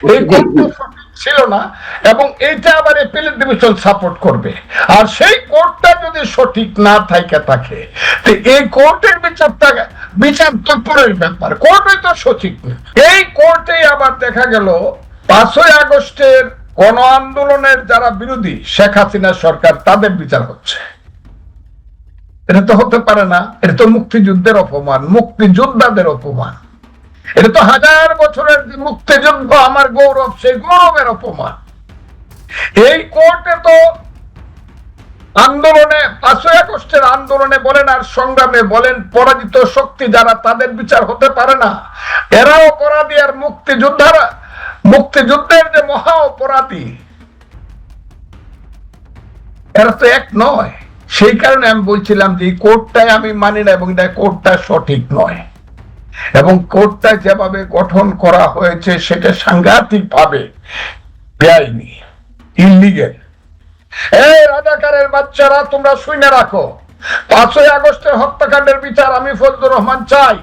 ছিল না, এবং এইটা আবার এপিলেট ডিভিশন সাপোর্ট করবে। আর সেই কোর্টটা যদি সঠিক না থাকে থাকে, তো এই কোর্টের বিচারটা বিচার তো পরের ব্যাপার। কোর্টই তো সঠিক। না। এই কোর্টেই আবার দেখা গেল, পাঁচই আগস্টের গণ আন্দোলনের যারা বিরোধী, শেখ হাসিনা সরকার, তাদের বিচার হচ্ছে। এটা তো হতে পারে না। এটা তো মুক্তিযুদ্ধের অপমান, মুক্তিযোদ্ধাদের অপমান। এটা তো হাজার বছরের মুক্তিযুদ্ধ, আমার গৌরব, সেই গৌরবের অপমান। এই কোর্টে তো আন্দোলনে, পাঁচই আগস্টের আন্দোলনে বলেন আর সংগ্রামে বলেন, পরাজিত শক্তি যারা তাদের বিচার হতে পারে না, এরাও অপরাধী আর মুক্তিযোদ্ধারা, মুক্তিযুদ্ধের যে মহা অপরাধী, এরা তো এক নয়। সেই কারণে আমি বলছিলাম যে এই কোর্টটাই আমি মানি না এবং কোর্টটা সঠিক নয়। এবং কোর্টটা যেভাবে গঠন করা হয়েছে, সেটা সাংঘাতিক ভাবে বেআইনি ইলিগেল এই রাজাকারের বাচ্চারা, তোমরা শুনে রাখো। পাঁচই আগস্টের হত্যাকাণ্ডের বিচার আমি ফজলুর রহমান চাই।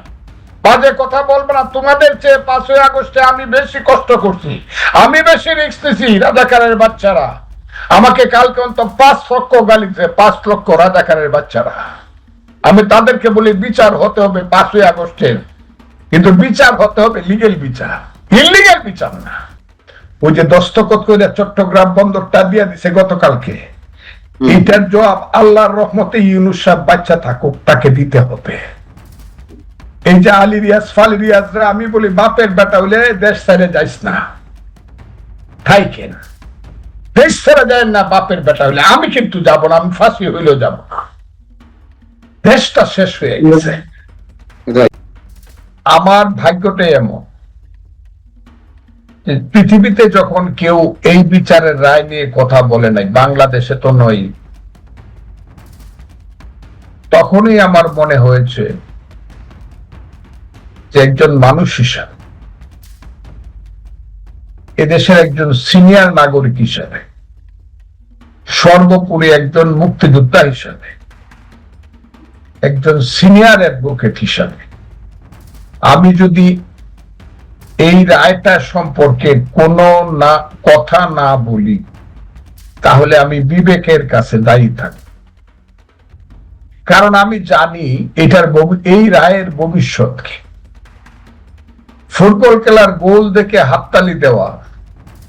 বাজে কথা বলব না, তোমাদের চেয়ে পাঁচই আগস্টে আমি বেশি কষ্ট করছি। আমি বেশি রিক্স নিছি রাজাকারের বাচ্চারা। আমাকে কালকে অন্তত পাঁচ লক্ষ গালি দিছে, পাঁচ লক্ষ রাজাকারের বাচ্চারা। আমি তাদেরকে বলি, বিচার হতে হবে পাঁচই আগস্টের। কিন্তু বিচার হতে হবে লিগেল বিচার। ইলিগেল বিচার না। ওই যে দস্তখত করে চট্টগ্রাম বন্দরটা দিয়ে দিছে গতকালকে। এটার জবাব আল্লাহর রহমতে ইউনুস সাহেব বাচ্চা থাকুক তাকে দিতে হবে। এই যে আলী রিয়াজ ফালি রিয়াজরা আমি বলি বাপের বেটা হইলে দেশ ছেড়ে যাইস না। থাইকেন দেশ ছেড়ে যায় না বাপের বেটা হইলে আমি কিন্তু যাব না আমি ফাঁসি হইলেও যাব না। দেশটা শেষ হয়ে গেছে. আমার ভাগ্যটাই এমন পৃথিবীতে যখন কেউ এই বিচারের রায় নিয়ে কথা বলে নাই, বাংলাদেশে তো নয় তখনই আমার মনে হয়েছে যে একজন মানুষ হিসাবে এদেশের একজন সিনিয়র নাগরিক হিসাবে, সর্বোপরি একজন মুক্তিযোদ্ধা হিসাবে, একজন সিনিয়র অ্যাডভোকেট হিসাবে আমি যদি এই রায়টা সম্পর্কে কোনো না, কথা না বলি, তাহলে আমি বিবেকের কাছে দায়ী থাকব। কারণ আমি জানি এটার এই রায়ের ভবিষ্যৎ ফুটবল খেলার গোল দেখে হাততালি দেওয়া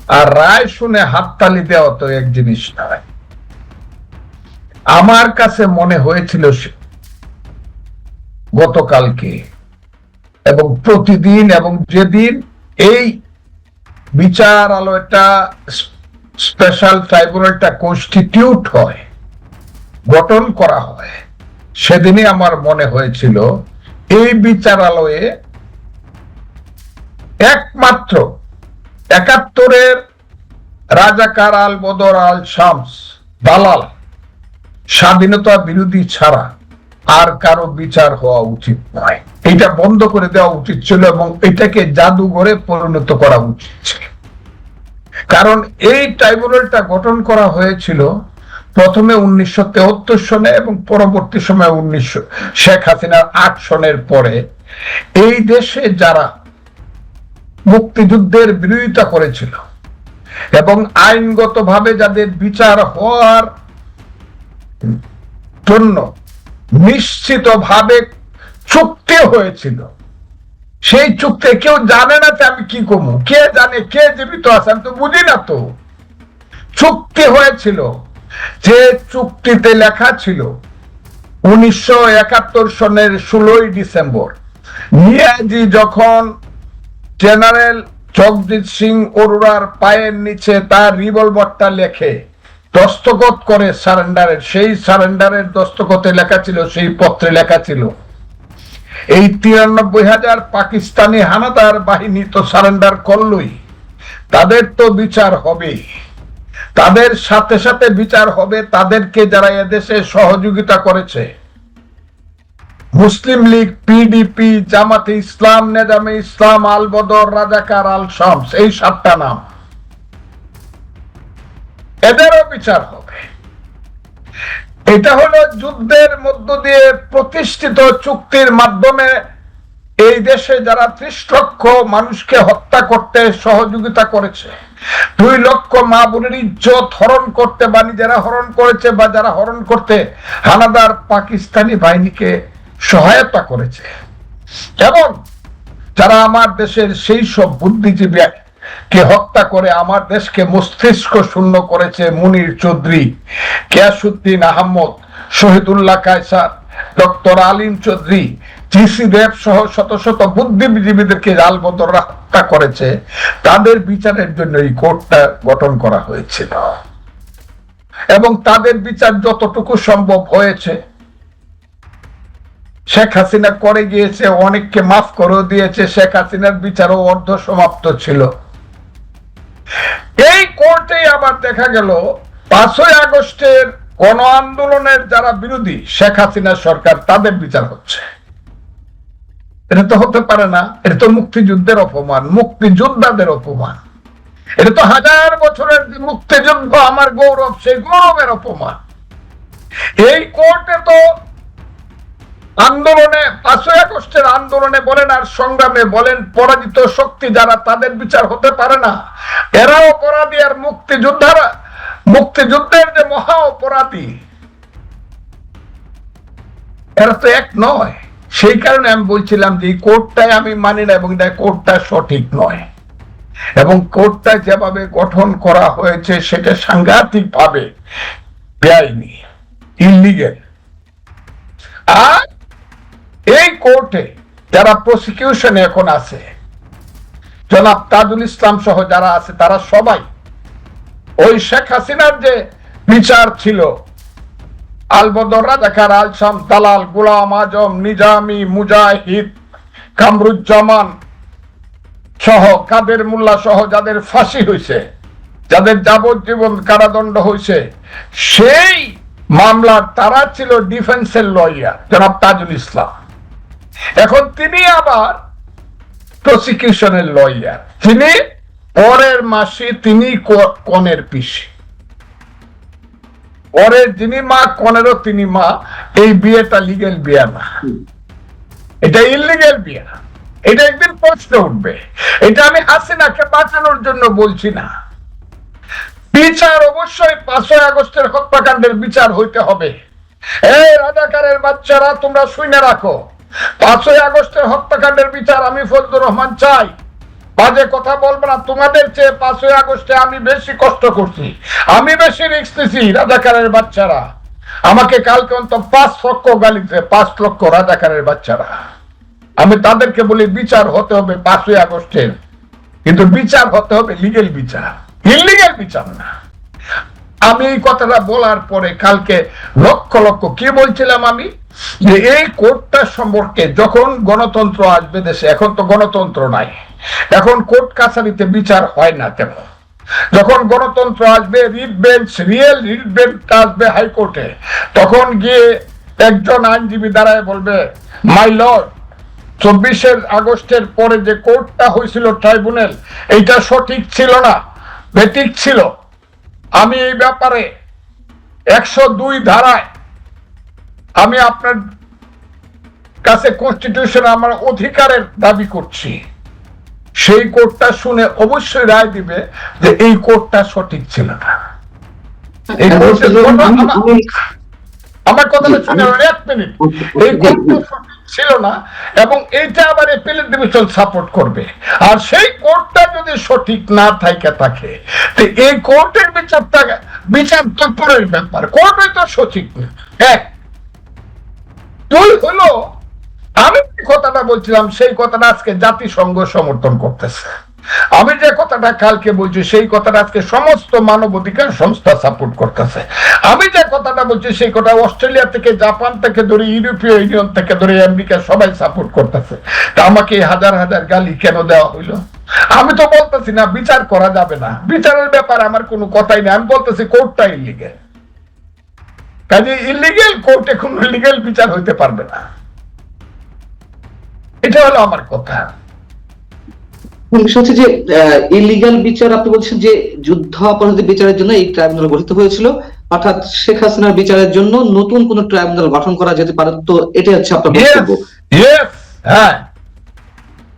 আর রায় শুনে হাততালি দেওয়া তো এক জিনিস নয়। আমার কাছে মনে হয়েছিল গতকালকে এবং প্রতিদিন এবং যেদিন এই বিচারালয়টা স্পেশাল ট্রাইব্যুনালটা কনস্টিটিউট হয়, গঠন করা হয়, সেদিনই আমার মনে হয়েছিল এই বিচারালয়ে একমাত্র একাত্তরের রাজাকার আল বদর আল শামস, দালাল, স্বাধীনতা বিরোধী ছাড়া আর কারও বিচার হওয়া উচিত নয়। এটা বন্ধ করে দেওয়া উচিত ছিল এবং এটাকে জাদুঘরে পরিণত করা উচিত ছিল। কারণ এই ট্রাইব্যুনালটা গঠন করা হয়েছিল প্রথমে উনিশশো তেহত্তর সনে এবং পরবর্তী সময় উনিশশো শেখ হাসিনার আট সনের পরে। এই দেশে যারা মুক্তিযুদ্ধের বিরোধিতা করেছিল এবং আইনগতভাবে যাদের বিচার হওয়ার জন্য নিশ্চিতভাবে চুক্তি হয়েছিল। সেই চুক্তি কেউ জানে না যে আমি কি করব। কে জানে কে জীবিত আছে, আমি তো বুঝি না তো। চুক্তি হয়েছিল। যে চুক্তিতে লেখা ছিল, উনিশশো একাত্তর সনের ষোলোই ডিসেম্বর, নিয়াজি যখন জেনারেল জগজিৎ সিং অরোরার পায়ের নিচে তার রিভলভারটা লেখে, দস্তখত করে সারেন্ডারের, সেই সারেন্ডারের দস্তখতে লেখা ছিল, সেই পত্রে লেখা ছিল এই তিরানব্বই হাজার পাকিস্তানি হানাদার বাহিনী তো সারেন্ডার করলই। তাদের তো বিচার হবেই তাদের সাথে সাথে বিচার হবে তাদেরকে যারা এদেশে সহযোগিতা করেছে। মুসলিম লীগ পিডিপি জামাতে ইসলাম, নেজামে ইসলাম আল বদর রাজাকার আল শামস এই সাতটা নাম। এদেরও বিচার হবে। এটা হলো যুদ্ধের মধ্য দিয়ে প্রতিষ্ঠিত চুক্তির মাধ্যমে এই দেশে যারা ত্রিশ লক্ষ মানুষকে হত্যা করতে সহযোগিতা করেছে, দুই লক্ষ মা বোনের ইজ্জত হরণ করতে বা নিজেরা হরণ করেছে বা যারা হরণ করতে হানাদার পাকিস্তানি বাহিনীকে সহায়তা করেছে। এবং যারা আমার দেশের সেই সব বুদ্ধিজীবী কে হত্যা করে আমার দেশকে মস্তিষ্ক শূন্য করেছে মুনির চৌধুরী কেয়াসুদ্দিন আহমদ, শহীদুল্লাহ কায়সার, ডক্টর আলিম চৌধুরী জিসি দেব সহ শত শত বুদ্ধিজীবীদেরকে আলবদররা হত্যা করেছে। তাদের বিচারের জন্য এই কোর্টটা গঠন করা হয়েছিল। এবং তাদের বিচার যতটুকু সম্ভব হয়েছে, শেখ হাসিনা করে গিয়েছে, অনেককে মাফ করেও দিয়েছে, শেখ হাসিনার বিচারও অর্ধ সমাপ্ত ছিল। এই কোর্টে আবার দেখা গেল পাঁচই আগস্টের গণ আন্দোলনের যারা বিরোধী, শেখ হাসিনা সরকার, তাদের বিচার হচ্ছে। এটা তো হতে পারে না। এটা তো মুক্তিযুদ্ধের অপমান, মুক্তিযোদ্ধাদের অপমান। এটা তো হাজার বছরের মুক্তিযুদ্ধ, আমার গৌরব, সেই গৌরবের অপমান। এই কোর্টে তো আন্দোলনে, পাঁচই আগস্টের আন্দোলনে বলেন আর সংগ্রামে বলেন, পরাজিত শক্তি যারা তাদের বিচার হতে পারে না। এরা অপরাধী আর মুক্তিযোদ্ধারা। মুক্তিযুদ্ধের যে মহা অপরাধী, এরা তো এক নয়। সেই কারণে আমি বলছিলাম যে কোর্টটাই আমি মানি না এবং এটা কোর্টটা সঠিক নয়। এবং কোর্টটা যেভাবে গঠন করা হয়েছে, সেটা সাংঘাতিক ভাবে বেআইনি ইলিগেল আর কোর্টে যারা প্রসিকিউশনে এখন আছে, জনাব তাজুল ইসলাম সহ যারা আছে, তারা সবাই, ওই শেখ হাসিনার যে বিচার ছিল, আলবদর, রাজাকার, আলসাম, দালাল, গুলাম আজম, নিজামি, মুজাহিদ, কামরুজ্জামান সহ, কাদের মোল্লা সহ যাদের ফাঁসি হয়েছে যাদের যাবজ্জীবন কারাদণ্ড হয়েছে সেই মামলার তারা ছিল ডিফেন্সের লয়ার জনাব তাজুল ইসলাম। এখন তিনি আবার প্রসিকিউশনের লয়ার তিনি পরের মাসে, তিনি কনের পিসি। পরের যিনি মা, কনেরও তিনি মা। এই বিয়েটা লিগেল বিয়ে না। এটা ইলিগেল বিয়ে। এটা একদিন প্রশ্ন উঠবে। এটা আমি হাসিনাকে বাঁচানোর জন্য বলছি না। বিচার অবশ্যই পাঁচই আগস্টের হত্যাকাণ্ডের বিচার হইতে হবে। এই রাজাকারের বাচ্চারা, তোমরা শুনে রাখো। পাঁচই আগস্টের হত্যাকাণ্ডের বিচার আমি ফজলুর রহমান চাই। বাজে কথা বলব না, তোমাদের চেয়ে পাঁচই আগস্টে আমি বেশি কষ্ট করছি। আমি বেশি রিক্স নিছি রাজাকারের বাচ্চারা। আমাকে কালকে অন্তত পাঁচ লক্ষ গালি গালিতে, পাঁচ লক্ষ রাজাকারের বাচ্চারা। আমি তাদেরকে বলি, বিচার হতে হবে পাঁচই আগস্টের। কিন্তু বিচার হতে হবে লিগেল বিচার। ইলিগেল বিচার না। আমি এই কথাটা বলার পরে কালকে লক্ষ লক্ষ কি বলছিলাম আমি? যে এই কোর্টটা সম্পর্কে যখন গণতন্ত্র আসবে দেশে, এখন তো গণতন্ত্র নাই। এখন কোর্ট কাছারিতে বিচার হয় না তেমন যখন গণতন্ত্র আসবে, writ bench, real writ bench আসবে হাইকোর্টে, তখন গিয়ে একজন আইনজীবী দাঁড়ায় বলবে মাই লর্ড চব্বিশের আগস্টের পরে যে কোর্টটা হয়েছিল ট্রাইব্যুনাল, এইটা সঠিক ছিল না, বেঠিক ছিল। আমি এই ব্যাপারে একশো দুই ধারায় আমি আপনার কাছে কনস্টিটিউশন আমার অধিকারের দাবি করছি। সেই কোর্টটা শুনে অবশ্যই রায় দিবে যে এই কোর্টটা সঠিক ছিল না। এই কোনো- আমার- কথাটা শুনে এক মিনিট। এই ছিল না এবং এইটা আবার এপিলেট ডিভিশন সাপোর্ট করবে। আর সেই কোর্টটা যদি সঠিক না থাকে থাকে তো এই কোর্টের বিচারটা বিচার তো পরের ব্যাপার। কোর্টই তো সঠিক না। এক। দুই হলো আমি কথাটা বলছিলাম সেই কথাটা আজকে জাতিসংঘ সমর্থন করতেছে। আমি যে কথাটা কালকে বলছি, সেই কথাটা আজকে সমস্ত মানবাধিকার সংস্থা সাপোর্ট করতেছে। আমি যে কথাটা বলছি, সেই কথা অস্ট্রেলিয়া থেকে, জাপান থেকে ধরে, ইউরোপীয় ইউনিয়ন থেকে ধরে, আমেরিকা সবাই সাপোর্ট করতেছে। তা আমাকে হাজার হাজার গালি কেন দেওয়া হইল? আমি তো বলতেছি না, বিচার করা যাবে না। বিচারের ব্যাপারে আমার কোনো কথাই নেই। আমি বলতেছি কোর্টটা ইলিগেল কাজে ইলিগেল কোর্টে কোনো লিগেল বিচার হইতে পারবে না। এটা হলো আমার কথা। বিষয় হচ্ছে যে ইলিগাল বিচার আপনি বলছেন যে যুদ্ধ অপরাধী বিচারের জন্য এই ট্রাইব্যুনাল গঠিত হয়েছিল। অর্থাৎ শেখ হাসিনার বিচারের জন্য নতুন কোন ট্রাইব্যুনাল গঠন করা যেতে পারে। তো এটাই হচ্ছে আপনার বক্তব্য। হ্যাঁ।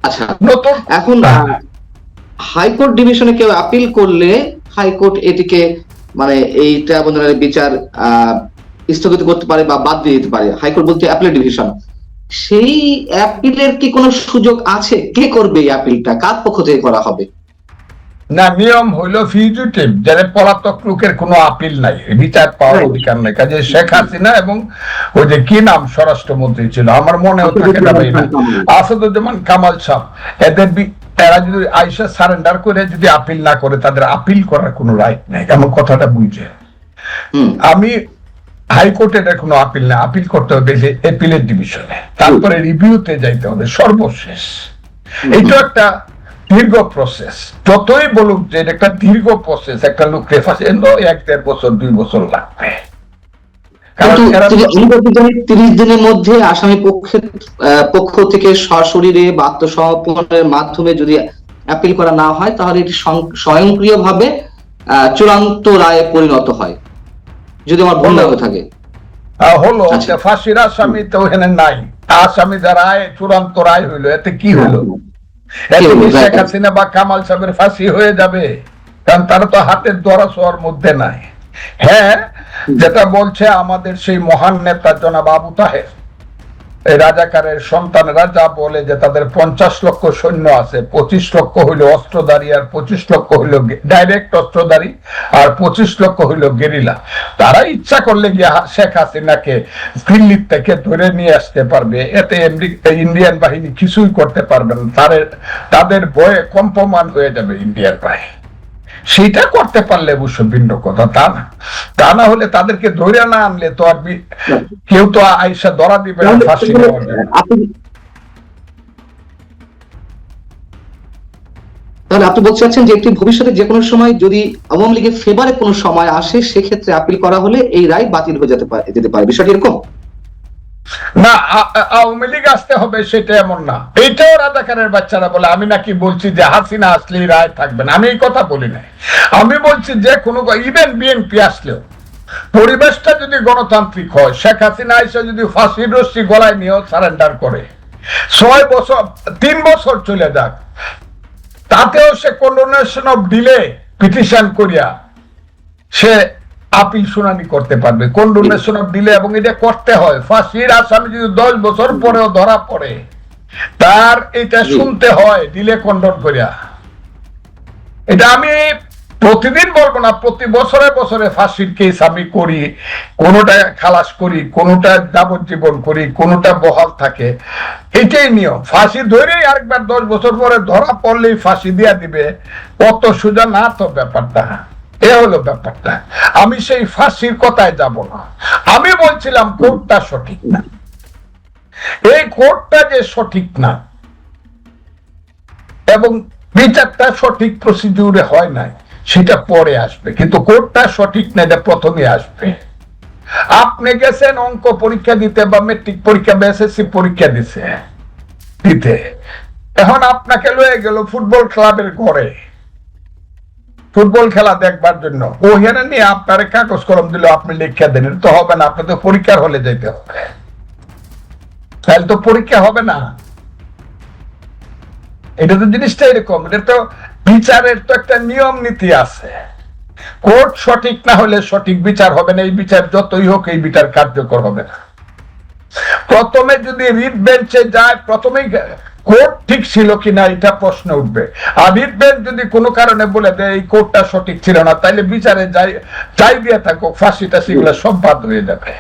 আচ্ছা এখন। হাইকোর্ট ডিভিশনে কেউ আপিল করলে হাইকোর্ট এটিকে মানে এই ট্রাইব্যুনালের বিচার আহ, স্থগিত করতে পারে বা বাদ দিয়ে দিতে পারে। হাইকোর্ট বলতে অ্যাপিল ডিভিশন সেই অ্যাপিলের কি কোনো সুযোগ আছে? কে করবে এই অ্যাপিলটা? কার পক্ষ থেকে করা হবে? না নিয়ম হইল ফিউজিটিভ যারা পলাতক লোকের কোনো আপিল নাই বিচার পাওয়ার অধিকার নাই। কাজে শেখ হাসিনা এবং ওই যে কি নাম স্বরাষ্ট্রমন্ত্রী ছিল আমার মনে থাকে না আসাদুজ্জামান কামাল সাহ এদের এরা যদি আইসা সারেন্ডার করে যদি আপিল না করে তাদের আপিল করার কোনো রাইট নেই। এমন কথাটা বুঝে। আমি হাইকোর্টের কোনো আপিল না আপিল করতে হবে এপিলের ডিভিশনে। তারপরে রিভিউতে যাইতে হবে সর্বশেষ। এটা একটা দীর্ঘ প্রসেস যতই বলুক যে এটা একটা দীর্ঘ প্রসেস একটা লোক রেফারেন্স এক দেড় বছর দুই বছর লাগবে। তিরিশ দিনের মধ্যে আসামি পক্ষের পক্ষ থেকে সশরীরে বা আত্মসমর্পণের মাধ্যমে যদি অ্যাপিল করা না হয় তাহলে এটি স্বয়ং- স্বয়ংক্রিয়ভাবে চূড়ান্ত রায়ে পরিণত হয়। যদি আমার ভুল হয়ে থাকে। হলো আচ্ছা। ফাঁসির আসামি তো ওখানে নাই। আসামি যা রায় চূড়ান্ত রায় হইল এতে কি হলো শেখ হাসিনা বা কামাল সাহেবের ফাঁসি হয়ে যাবে? কারণ তারা তো হাতের দ্বারা সোয়ার মধ্যে নাই। হ্যাঁ যেটা বলছে আমাদের সেই মহান নেতা জনাব আবু তাহের। এই রাজাকারের সন্তানেরা যা বলে যে তাদের পঞ্চাশ লক্ষ সৈন্য আছে, পঁচিশ লক্ষ হইল অস্ত্রধারী আর পঁচিশ লক্ষ হইল ডাইরেক্ট অস্ত্রধারী আর পঁচিশ লক্ষ হইল গেরিলা। তারা ইচ্ছা করলে গিয়ে শেখ হাসিনাকে দিল্লির থেকে ধরে নিয়ে আসতে পারবে। এতে ইন্ডিয়ান বাহিনী কিছুই করতে পারবে না। তাদের তাদের বয়ে কম্পমান হয়ে যাবে ইন্ডিয়ার বাহিনী সেটা করতে পারলে অবশ্য ভিন্ন কথা তা না। তা না হলে তাদেরকে ধরে না আনলে তো আর কেউ তো আইসা ধরা দিবে না ফাঁসি আপনি তাহলে আপনি বলতে চাচ্ছেন যে একটি ভবিষ্যতে যে কোনো সময় যদি আওয়ামী লীগের ফেভারে কোনো সময় আসে সেক্ষেত্রে আপিল করা হলে এই রায় বাতিল হয়ে যেতে পারে যেতে পারে। বিষয়টি এরকম? না আওয়ামী লীগ আসতে হবে সেটা এমন না। এইটাও রাজাকারের বাচ্চারা বলে, আমি নাকি বলছি যে হাসিনা আসলেই রায় থাকবে না আমি এই কথা বলি নাই। আমি বলছি যে কোনো ইভেন বিএনপি আসলেও, পরিবেশটা যদি গণতান্ত্রিক হয়, শেখ হাসিনা এসে যদি ফাঁসির রশ্মি গলায় নিয়েও সারেন্ডার করে, ছয় বছর, তিন বছর চলে যাক, তাতেও সে কন্ডোনেশন অফ ডিলে পিটিশন করিয়া, সে আপিল শুনানি করতে পারবে। কন্ডোনেশন অফ ডিলে এবং এটা করতে হয়। ফাঁসির আসামি যদি দশ বছর পরেও ধরা পড়ে তার এটা শুনতে হয় ডিলে কন্ডন করিয়া। এটা আমি প্রতিদিন বলব না প্রতি বছরে বছরে ফাঁসির কেস আমি করি কোনোটা খালাস করি কোনোটা যাবজ্জীবন করি কোনোটা বহাল থাকে। এটাই নিয়ম। ফাঁসি ধরেই আরেকবার দশ বছর পরে ধরা পড়লেই ফাঁসি দিয়া দিবে। অত সোজা না তো ব্যাপারটা। এ হলো ব্যাপারটা। আমি সেই ফাঁসির কথায় যাব না। আমি বলছিলাম কোর্টটা সঠিক না। এই কোর্টটা যে সঠিক না, এবং বিচারটা সঠিক প্রসিডিউরে হয় নাই, সেটা পরে আসবে। কিন্তু কোর্টটা সঠিক না, এটা প্রথমে আসবে। আপনি গেছেন, অঙ্ক পরীক্ষা দিতে বা মেট্রিক পরীক্ষা বা এসএসসি পরীক্ষা দিছে দিতে। এখন আপনাকে লয়ে গেল ফুটবল ক্লাবের ঘরে। ফুটবল খেলা দেখবার জন্য। ওখানে নিয়ে আপনার কাগজ কলম দিল, আপনি লিখে দেন তো হবে না, আপনার তো পরীক্ষার হলে যেতে হবে। তাহলে তো পরীক্ষা হবে না। এটা তো জিনিসটা এরকম, এটা তো বিচারের তো একটা নিয়ম নীতি আছে। কোর্ট সঠিক না হলে সঠিক বিচার হবে না, এই বিচার যতই হোক, এই বিচার কার্যকর হবে না। প্রথমে যদি রিট বেঞ্চে যায়, প্রথমেই কোর্ট ঠিক ছিল কিনা এটা প্রশ্ন উঠবে। রিট বেঞ্চ যদি কোনো কারণে বলে দেয় এই কোর্টটা সঠিক ছিল না তাইলে বিচারে যাই যাই দিয়ে থাকো ফাঁসিটা সেগুলো সব বাদ হয়ে যাবে।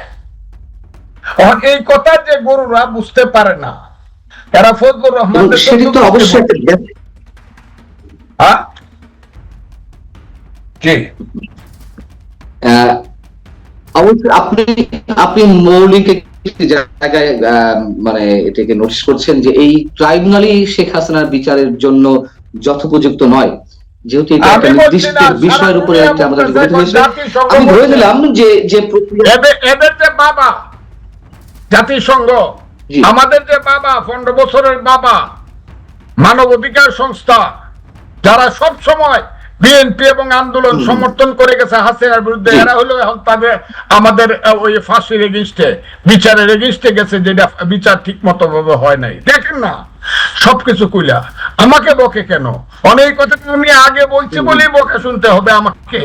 এই কথা যে গরুরা বুঝতে পারে না এরা ফজলুর রহমান অবশ্যই হ্যাঁ? জি। আপনি আপনি মৌলিক জায়গায় মানে এটাকে নোটিশ করছেন যে এই ট্রাইব্যুনালই শেখ হাসিনার বিচারের জন্য যথোপযুক্ত নয়। যেহেতু এটা একটা নির্দিষ্ট বিষয়ের উপরে একটা আমাদের গঠিত হয়েছে। আমি ধরে নিলাম যে যে এদের যে বাবা জাতিসংঘ আমাদের যে বাবা পনেরো বছরের বাবা মানবাধিকার সংস্থা যারা সব সময় বিএনপি এবং আন্দোলন সমর্থন করে গেছে হাসিনার বিরুদ্ধে। এরা হলো এখন তাদের, আমাদের ওই ফাঁসির এগেনস্টে, বিচারের এগেনস্টে গেছে যেটা বিচার ঠিক মতো ভাবে হয় নাই। দেখেন না, সবকিছু কইলা। আমাকে বকে কেন? অনেক কথা আমি আগে বলছি বলেই বকে শুনতে হবে আমাকে।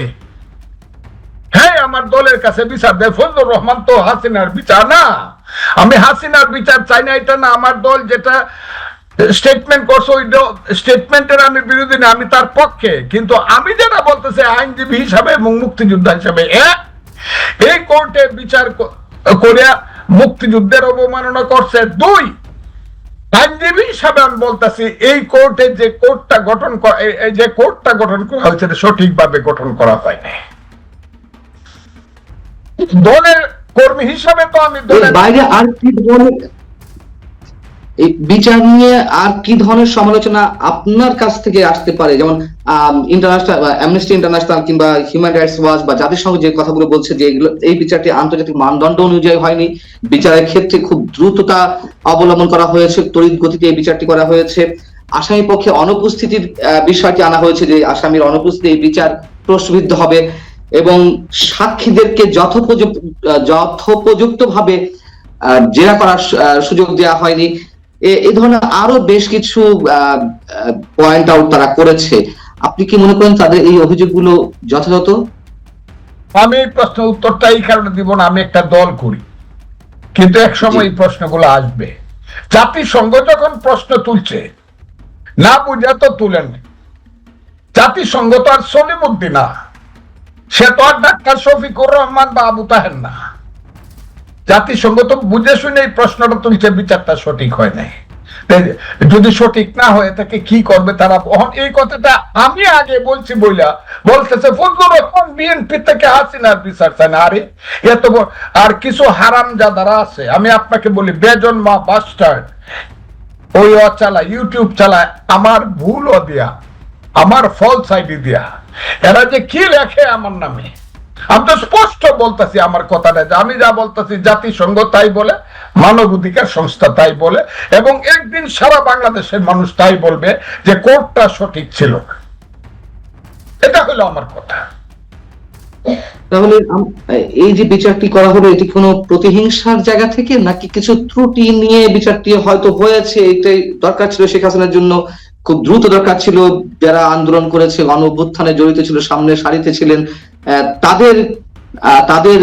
হ্যাঁ আমার দলের কাছে বিচার দেয়। ফজলুর রহমান তো হাসিনার বিচার না। আমি হাসিনার বিচার চাই না, এটা না আমার দল যেটা স্টেটমেন্ট করছে ওই স্টেটমেন্টের আমি বিরোধী না আমি তার পক্ষে। কিন্তু আমি যেটা বলতেছি আইনজীবী হিসাবে এবং মুক্তিযোদ্ধা হিসাবে এক এই কোর্টে বিচার করিয়া মুক্তিযুদ্ধের অবমাননা করছে দুই। আইনজীবী হিসাবে আমি বলতেছি এই কোর্টে যে কোর্টটা গঠন যে কোর্টটা গঠন করা হয়েছে সঠিকভাবে গঠন করা হয়নি। দলের কর্মী হিসাবে তো আমি বাইরে আর কি এই বিচার নিয়ে আর কি ধরনের সমালোচনা আপনার কাছ থেকে আসতে পারে? যেমন ইন্টারন্যাশনাল অ্যামনেস্টি ইন্টারন্যাশনাল কিংবা হিউম্যান রাইটস ওয়াচ বা জাতিসংঘ যে কথাগুলো বলছে যে এগুলো, এই বিচারটি আন্তর্জাতিক মানদণ্ড অনুযায়ী হয়নি। বিচারের ক্ষেত্রে খুব দ্রুততা অবলম্বন করা হয়েছে তড়িৎ গতিতে এই বিচারটি করা হয়েছে। আসামি পক্ষে অনুপস্থিতির বিষয়টি আনা হয়েছে যে আসামির অনুপস্থিতি এই বিচার প্রশ্নবিদ্ধ হবে এবং সাক্ষীদেরকে যথোপযুক্ত যথোপযুক্ত ভাবে জেরা করার সুযোগ দেওয়া হয়নি। এই ধরনের আরও বেশ কিছু পয়েন্ট আউট তারা করেছে। আপনি কি মনে করেন তাদের এই অভিযোগগুলো যথাযথ? আমি এই প্রশ্ন উত্তরটা এই কারণে দিব না আমি একটা দল করি। কিন্তু এক সময় এই প্রশ্নগুলো আসবে। জাতিসংঘ যখন প্রশ্ন তুলছে না বুঝা তো তুলেন জাতিসংঘ তো আর সলিমুদ্দিন না। সে তো আর ডাক্তার শফিকুর রহমান বা আবু তাহের না। জাতিসংঘ তো বুঝে শুনে এই প্রশ্নটা তুলছে বিচারটা সঠিক হয় নাই। যদি সঠিক না হয়ে থাকে কি করবে তারা? এই কথাটা আমি আগে বলছি বইলা। বলতেছে ফজলুর রহমান বিএনপি থেকে হাসিনার বিচার চায় না। আরে, এত আর কিছু হারাম যাদারা আছে। আমি আপনাকে বলি, বেজন মা বাস্টার্ড ওই ও চালায় ইউটিউব চালায় আমার ভুলও দিয়া, আমার ফলস আইডি দিয়া। এরা যে কি লেখে আমার নামে? আমি তো স্পষ্ট বলতেছি আমার কথাটা আমি যা বলতেছি জাতিসংঘ তাই বলে, মানব অধিকার সংস্থা তাই বলে, এবং একদিন সারা বাংলাদেশের মানুষ তাই বলবে যে কোর্টটা সঠিক ছিল। এটা হলো আমার কথা। তাহলে এই যে বিচারটি করা হলো, এটি কোনো প্রতিহিংসার জায়গা থেকে, নাকি কিছু ত্রুটি নিয়ে বিচারটি হয়তো হয়েছে? এটাই দরকার ছিল শেখ হাসিনার জন্য, খুব দ্রুত দরকার ছিল, যারা আন্দোলন করেছে গণ জড়িত ছিল, সামনে সারিতে ছিলেন তাদের তাদের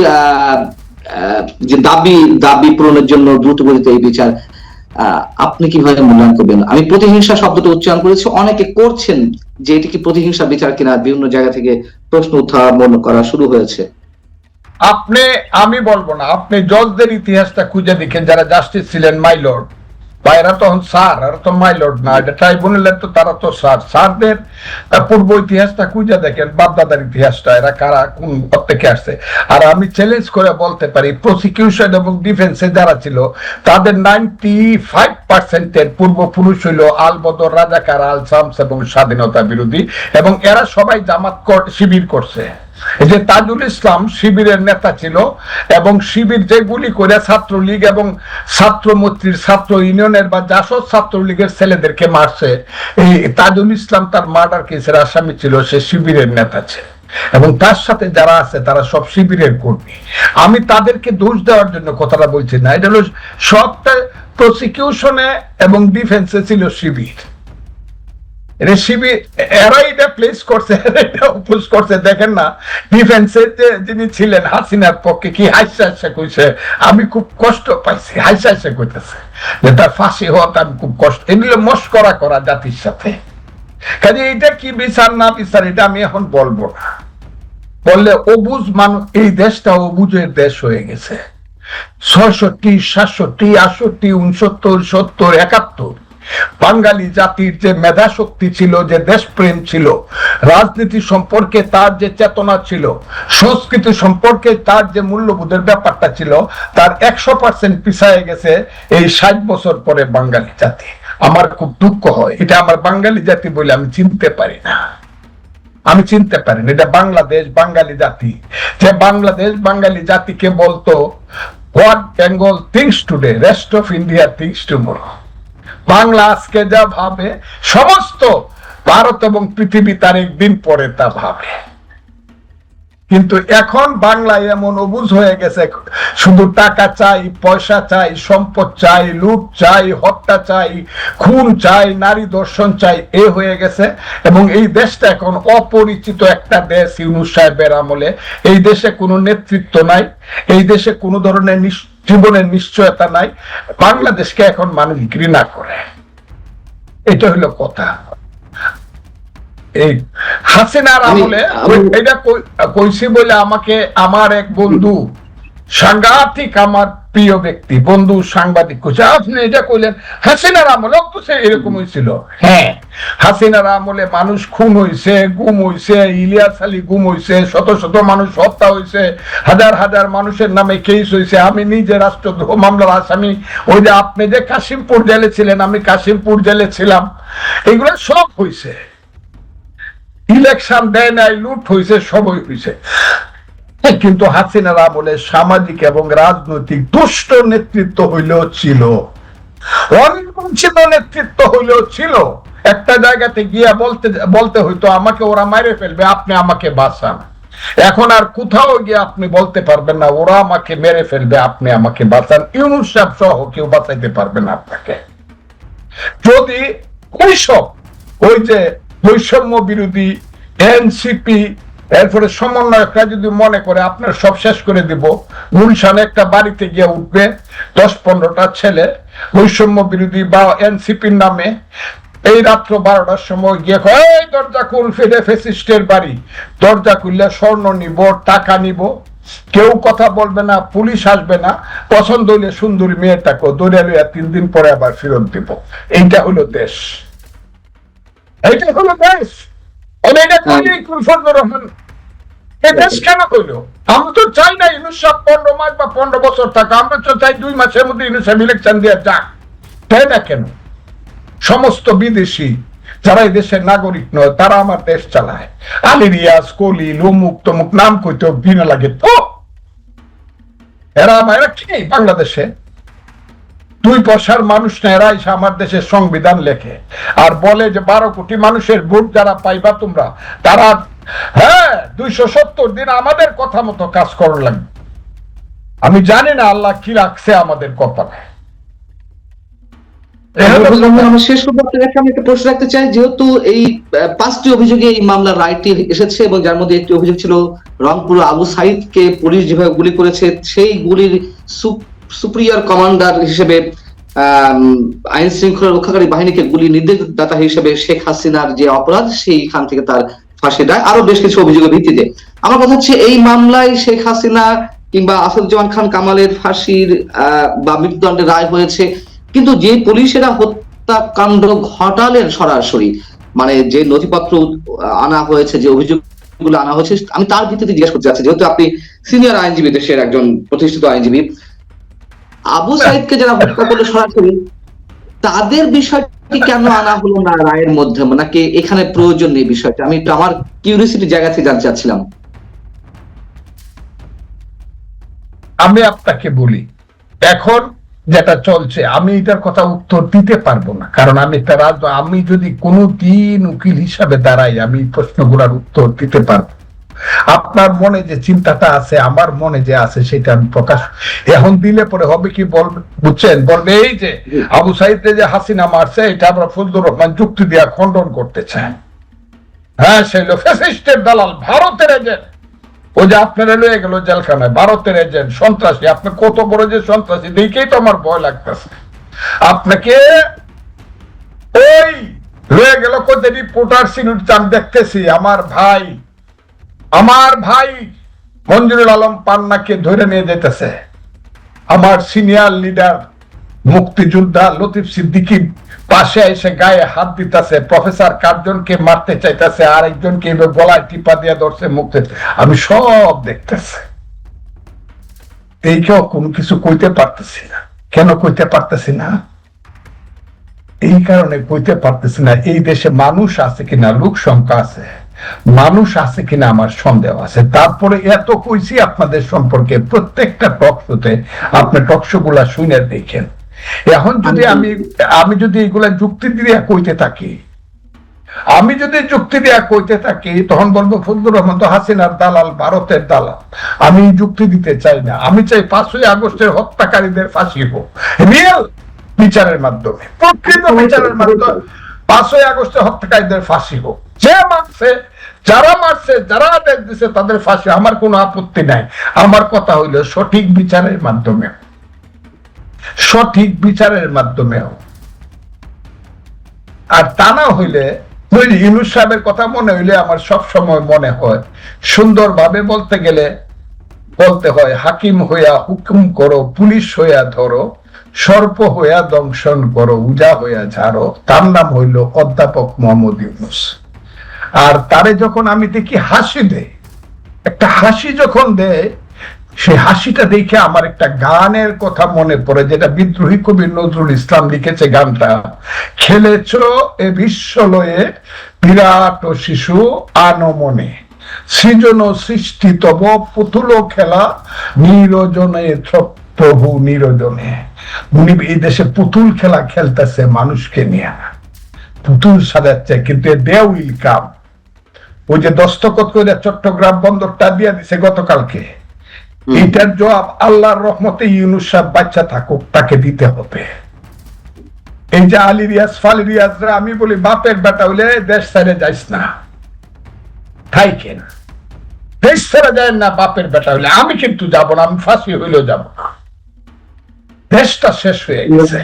যে দাবি দাবি পূরণের জন্য দ্রুত গতিতে এই বিচার আপনি কীভাবে মূল্যায়ন করবেন? আমি প্রতিহিংসা শব্দটা উচ্চারণ করেছি। অনেকে করছেন যে এটি কি প্রতিহিংসা বিচার কিনা বিভিন্ন জায়গা থেকে প্রশ্ন উত্থাপন করা শুরু হয়েছে। আপনি, আমি বলব না। আপনি জজদের ইতিহাসটা খুঁজে দেখেন, যারা জাস্টিস ছিলেন মাইলর্ড তখন এরা তো না, এটা ট্রাইব্যুনালের তো তারা তো পূর্ব ইতিহাসটা খুঁজে দেখেন বাপদাদার ইতিহাসটা, এরা কারা, কোন আসছে। আর আমি চ্যালেঞ্জ করে বলতে পারি প্রসিকিউশন এবং ডিফেন্সে যারা ছিল, তাদের নাইনটি ফাইভ পার্সেন্টের পূর্বপুরুষ হইল আলবদর রাজাকার আল শামস এবং স্বাধীনতা বিরোধী, এবং এরা সবাই জামাত শিবির করছে। যে তাজুল ইসলাম শিবিরের নেতা ছিল এবং শিবির যে গুলি করে ছাত্রলীগ এবং ছাত্র মৈত্রীর ছাত্র ইউনিয়নের বা জাসদ ছাত্রলীগের ছেলেদেরকে মারছে, এই তাজুল ইসলাম তার মার্ডার কেসের আসামি ছিল, সে শিবিরের নেতা ছিল এবং তার সাথে যারা আছে তারা সব শিবিরের কর্মী। আমি তাদেরকে দোষ দেওয়ার জন্য কথাটা বলছি না, এটা হলো সবটা প্রসিকিউশনে এবং ডিফেন্সে ছিল শিবির। শিবির এরা এটা প্লেস করছে এটা করছে। দেখেন না ডিফেন্সের যে যিনি ছিলেন, হাসিনার পক্ষে কি হাইসা হাইসা কইছে, আমি খুব কষ্ট পাইছি হাইসা হাইসা কইতেছে। যে তার ফাঁসি হওয়াতে আমি খুব কষ্ট। এগুলো মস্করা করা জাতির সাথে। কাজে এটা কি বিচার না বিচার, এটা আমি এখন বলব না। বললে অবুজ মানুষ এই দেশটা অবুজের দেশ হয়ে গেছে। ছয়ষট্টি, সাতষট্টি, আটষট্টি, উনসত্তর, সত্তর, একাত্তর। বাঙালি জাতির যে মেধা শক্তি ছিল, যে দেশপ্রেম ছিল, রাজনীতি সম্পর্কে তার যে চেতনা ছিল, সংস্কৃতি সম্পর্কে তার যে মূল্যবোধের ব্যাপারটা ছিল, তার একশো পার্সেন্ট পিছায় গেছে এই ষাট বছর পরে বাঙালি জাতি। আমার খুব দুঃখ হয়। এটা আমার বাঙালি জাতি বলে আমি চিনতে পারি না। আমি চিনতে পারিনি এটা বাংলাদেশ বাঙালি জাতি। যে বাংলাদেশ বাঙালি জাতিকে বলতো what Bengal thinks today rest of India thinks tomorrow Bangla আজকে যা ভাবে, সমস্ত ভারত এবং পৃথিবী তার একদিন পরে তা ভাবে। কিন্তু এখন বাংলায় এমন অবুজ হয়ে গেছে, শুধু টাকা চাই, পয়সা চাই, সম্পদ চাই, লুট চাই, হত্যা চাই, খুন চাই, নারী দর্শন চাই, এ হয়ে গেছে। এবং এই দেশটা এখন অপরিচিত একটা দেশ, ইউনুস সাহেবের আমলে। এই দেশে কোনো নেতৃত্ব নাই, এই দেশে কোনো ধরনের নিশ- জীবনের নিশ্চয়তা নাই বাংলাদেশকে এখন মানুষ ঘৃণা করে। এটা হলো কথা। এই হাসিনার আমি- আমলে আমি- এটা কই- কইছি বলে আমাকে আমার এক বন্ধু সাংঘাতিক আমার প্রিয় ব্যক্তি বন্ধু সাংবাদিক কইছে আপনি এটা কইলেন হাসিনার আমলে তো সে এরকম হয়েছিল হ্যাঁ। হাসিনার আমলে মানুষ খুন হইছে গুম হইছে ইলিয়াস আলী গুম হইছে শত শত মানুষ হত্যা হইছে হাজার হাজার মানুষের নামে কেস হইছে। আমি নিজে রাষ্ট্রদ্রোহ মামলার আসামি ওই যে আপনি যে কাশিমপুর জেলে ছিলেন আমি কাশিমপুর জেলে ছিলাম। এগুলো সব হইছে। ইলেকশন দেয় নাই লুট হয়েছে সবই হয়েছে হ্যাঁ, কিন্তু হাসিনার আমলে সামাজিক এবং রাজনৈতিক দুষ্ট নেতৃত্ব হইলেও ছিল। অনির্বাচিত নেতৃত্ব হইলেও ছিল। একটা জায়গাতে গিয়া বলতে বলতে হইতো, আমাকে ওরা মারে ফেলবে, আপনি আমাকে বাঁচান। এখন আর কোথাও গিয়ে আপনি বলতে পারবেন না, ওরা আমাকে মেরে ফেলবে, আপনি আমাকে বাঁচান। ইউনুস সাহেব সহ কেউ বাঁচাইতে পারবে না আপনাকে। যদি ওইসব, ওই যে বৈষম্য বিরোধী, এনসিপি এরপরে সমন্বয়করা যদি মনে করে আপনার সব শেষ করে দিব গুলশানে একটা বাড়িতে গিয়ে উঠবে দশ পনেরোটা ছেলে বৈষম্য বিরোধী বা এনসিপির নামে এই রাত্র বারোটার সময় গিয়ে এই দরজা খুল ফিরে ফেসিস্টের বাড়ি। দরজা খুললে স্বর্ণ নিব টাকা নিব। কেউ কথা বলবে না পুলিশ আসবে না। পছন্দ হইলে সুন্দরী মেয়েটাকে দৌড়ে লইয়া তিন দিন পরে আবার ফেরত দিব। এইটা হলো দেশ। এইটা হলো দেশ। এটা কইলেই রহমান। এ দেশ কেন কইলো। আমরা তো চাই না ইনুস পনেরো মাস বা পনেরো বছর থাকা। আমরা তো চাই দুই মাসের মধ্যে ইলেকশন যাক। তাই না কেন? সমস্ত বিদেশি যারা এই দেশের নাগরিক নয়, তারা আমার দেশ চালায়। আলী রিয়াজ কলিল অমুক তমুক, নাম কইতে লাগে। তো! এরা আমার কি বাংলাদেশে? দুই পয়সার মানুষ না, এরা এসে আমার দেশের সংবিধান লেখে। আর বলে যে বারো কোটি মানুষের ভোট যারা পাইবা তোমরা, তারা হ্যাঁ দুইশো সত্তর দিন আমাদের কথা মতো কাজ করার লাগবে আমি জানি না আল্লাহ কি রাখছে আমাদের আমার শেষ আমি একটা প্রশ্ন রাখতে চাই যেহেতু এই পাঁচটি অভিযোগে এই মামলার রায়টি এসেছে এবং যার মধ্যে একটি অভিযোগ ছিল রংপুর আবু সাইদকে পুলিশ যেভাবে গুলি করেছে সেই গুলির সুপ্রিয়ার কমান্ডার হিসেবে আইন শৃঙ্খলা রক্ষাকারী বাহিনীকে গুলি নির্দেশদাতা হিসেবে শেখ হাসিনার যে অপরাধ সেইখান থেকে তার ফাঁসি দেয়। আরও বেশ কিছু অভিযোগের ভিত্তিতে। আমার কথা হচ্ছে, এই মামলায় শেখ হাসিনা কিংবা আসাদুজ্জামান খান কামালের ফাঁসির বা মৃত্যুদণ্ডের রায় হয়েছে। কিন্তু যে পুলিশেরা হত্যাকাণ্ড ঘটালেন সরাসরি মানে যে নথিপত্র আনা হয়েছে, যে অভিযোগগুলো আনা হয়েছে, আমি তার ভিত্তিতে জিজ্ঞেস করতে চাচ্ছি। যেহেতু আপনি সিনিয়র আইনজীবী, দেশের একজন প্রতিষ্ঠিত আইনজীবী, আবু সাইদকে যারা হত্যা করল সরাসরি তাদের বিষয়টি কেন আনা হলো না রায়ের মধ্যে? নাকি এখানে প্রয়োজন নেই বিষয়টা? আমি একটু আমার কিউরিয়াসিটি জায়গা থেকে জানতে চাচ্ছিলাম। আমি আপনাকে বলি, এখন যেটা চলছে, আমি এটার কথা উত্তর দিতে পারব না। কারণ আমি একটা রাজ আমি যদি কোনো দিন উকিল হিসাবে দাঁড়াই, আমি প্রশ্নগুলোর উত্তর দিতে পারব। আপনার মনে যে চিন্তাটা আছে, আমার মনে যে আছে, সেটা আমি প্রকাশ এখন দিলে পরে হবে কি বলবে বুঝছেন? বলবে এই যে আবু সাইদে যে হাসিনা মারছে, এটা আমরা ফজলুর রহমান যুক্তি দিয়া খণ্ডন করতে চাই হ্যাঁ সেই ফ্যাসিস্টের দালাল, ভারতের এজেন্ট ও যে আপনারা লয়ে গেল জেলখানায়, ভারতের এজেন্ট সন্ত্রাসী। আপনি কত বড় যে সন্ত্রাসী, দেখেই তো আমার ভয় লাগতেছে। আপনাকে ওই লয়ে গেল কোথায় রিপোর্টার সিনুট চান দেখতেছি, আমার ভাই। আমার ভাই মঞ্জুরুল আলম পান্নাকে ধরে নিয়ে যেতেছে। আমার সিনিয়র লিডার মুক্তিযোদ্ধা লতিফ সিদ্দিকি পাশে এসে গায়ে হাত দিতেছে। প্রফেসর কার্জনকে মারতে চাইতেছে আর একজনকে গলায় টিপা দিয়ে ধরছে মুক্তি আমি সব দেখতেছি। এইকেও কোনো কিছু কইতে পারতেছি না। কেন কইতে পারতেছি না? এই কারণে কইতে পারতেছি না, এই দেশে মানুষ আছে কিনা, লোক সংখ্যা আছে। মানুষ আছে কিনা আমার সন্দেহ আছে। তারপরে এত কইছি আপনাদের সম্পর্কে প্রত্যেকটা টক শোতে আপনি টকগুলা শুনে দেখেন। এখন যদি আমি আমি যদি এগুলা যুক্তি দিয়ে কইতে থাকি আমি যদি যুক্তি দেয়া কইতে থাকি তখন বলব ফজলুর রহমান তো হাসিনার দালাল ভারতের দালাল। আমি যুক্তি দিতে চাই না। আমি চাই পাঁচই আগস্টের হত্যাকারীদের ফাঁসি হোক। রিয়েল বিচারের মাধ্যমে প্রকৃত বিচারের মাধ্যমে পাঁচই আগস্টের হত্যাকারীদের ফাঁসি হোক। যে মারছে যারা মারছে, যারা আদেশ দিছে, তাদের ফাঁসি। আমার কোনো আপত্তি নাই। আমার কথা হইল সঠিক বিচারের মাধ্যমে। সঠিক বিচারের মাধ্যমে আর তা না হইলে, ওই ইউনুস সাহেবের কথা মনে হইলে আমার সব সময় মনে হয়, সুন্দরভাবে বলতে গেলে বলতে হয়, হাকিম হইয়া হুকুম করো, পুলিশ হইয়া ধরো, সর্প হইয়া দংশন করো, উজা হইয়া ঝাড়ো। তার নাম হইল অধ্যাপক মোহাম্মদ ইউনুস। আর তারে যখন আমি দেখি হাসি দেয়, একটা হাসি যখন দেয়, সেই হাসিটা দেখে আমার একটা গানের কথা মনে পড়ে, যেটা বিদ্রোহী কবি নজরুল ইসলাম লিখেছে গানটা। খেলেছ এ বিশ্ব লয়ে বিরাট শিশু আনো মনে সৃজন সৃষ্টি তব পুতুল খেলা, নিরজনে প্রভু নিরজনে। উনি এই দেশে পুতুল খেলা খেলতেছে মানুষকে নিয়ে। পুতুল সাজাচ্ছে, কিন্তু দে উইল কাম। ওই যে দস্তখত করে চট্টগ্রাম বন্দরটা দিয়ে দিছে গতকালকে। এটার জবাব আল্লাহর রহমতে ইউনুস সাহেব বাচ্চা থাকুক তাকে দিতে হবে। এই যে আলী রিয়াজ ফালি রিয়াজরা আমি বলি বাপের বেটা হইলে দেশ ছেড়ে যাইস না। থাইকেন দেশ ছেড়ে যায় না বাপের বেটা হইলে। আমি কিন্তু যাব না আমি ফাঁসি হইলেও যাব না। দেশটা শেষ হয়ে গেছে।